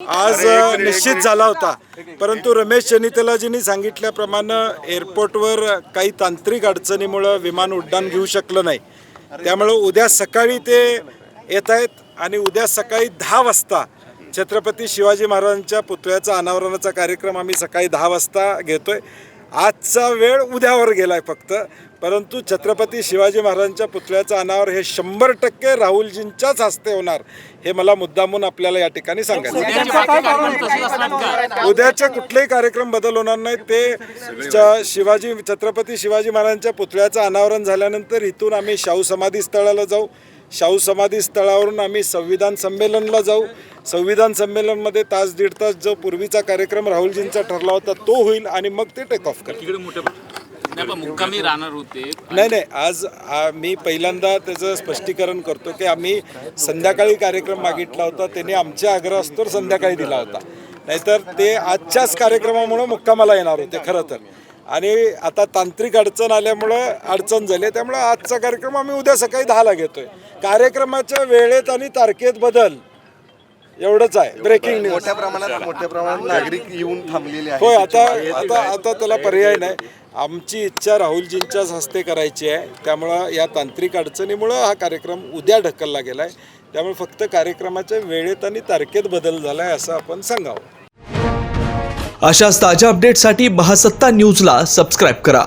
आज निश्चित झाला होता. परंतु रमेश चनितलाजींनी सांगितल्याप्रमाणे एअरपोर्टवर काही तांत्रिक अडचणीमुळं विमान उड्डाण घेऊ शकलं नाही. त्यामुळं उद्या सकाळी ते येत आहेत आणि उद्या सकाळी दहा वाजता छत्रपती शिवाजी महाराजांच्या पुतळ्याचा अनावरणाचा कार्यक्रम आम्ही सकाळी दहा वाजता घेतोय. आजचा वेळ उद्यावर गेलाय फक्त. परंतु छत्रपती शिवाजी महाराजांच्या पुतळ्याचं अनावर हे शंभर टक्के राहुलजींच्याच हस्ते होणार हे मला मुद्दामून आपल्याला या ठिकाणी सांगायचं आहे. उद्याचे कुठलेही कार्यक्रम बदल होणार नाहीत. ते च- शिवाजी छत्रपती शिवाजी महाराजांच्या पुतळ्याचं अनावरण झाल्यानंतर इथून आम्ही शाहू समाधी स्थळाला जाऊ. शाहू समाधी स्थळावरून आम्ही संविधान संमेलनला जाऊ. संविधान संमेलनमध्ये तास दीड तास जो पूर्वीचा कार्यक्रम राहुलजींचा ठरला होता तो होईल आणि मग ते टेक ऑफ करेल. पण मुक्कामी राहणार होते. नाही नाही आज मी पहिल्यांदा त्याचं स्पष्टीकरण करतो की आम्ही संध्याकाळी कार्यक्रम मागितला होता त्यांनी आमच्या आग्रहास्तोर संध्याकाळी दिला होता. नाहीतर ते आजच्याच कार्यक्रमामुळं मुक्कामाला येणार होते खरं तर. आणि आता तांत्रिक अडचण आल्यामुळं अडचण झाली त्यामुळं आजचा कार्यक्रम आम्ही उद्या सकाळी दहाला घेतोय. कार्यक्रमाच्या वेळेत आणि तारखेत बदल. एवढंच आहे. ब्रेकिंग न्यूज मोठ्या प्रमाणात मोठ्या प्रमाणात नागरिक येऊन थांबलेले होय आता आता आता त्याला पर्याय नाही. आमची इच्छा राहुलजींच्याच हस्ते करायची आहे. त्यामुळं या तांत्रिक अडचणीमुळं हा कार्यक्रम उद्या ढकलला गेला आहे त्यामुळे फक्त कार्यक्रमाच्या वेळेत आणि तारखेत बदल झाला आहे असं आपण सांगावं. अशाच ताज्या अपडेटसाठी महासत्ता न्यूजला सबस्क्राईब करा.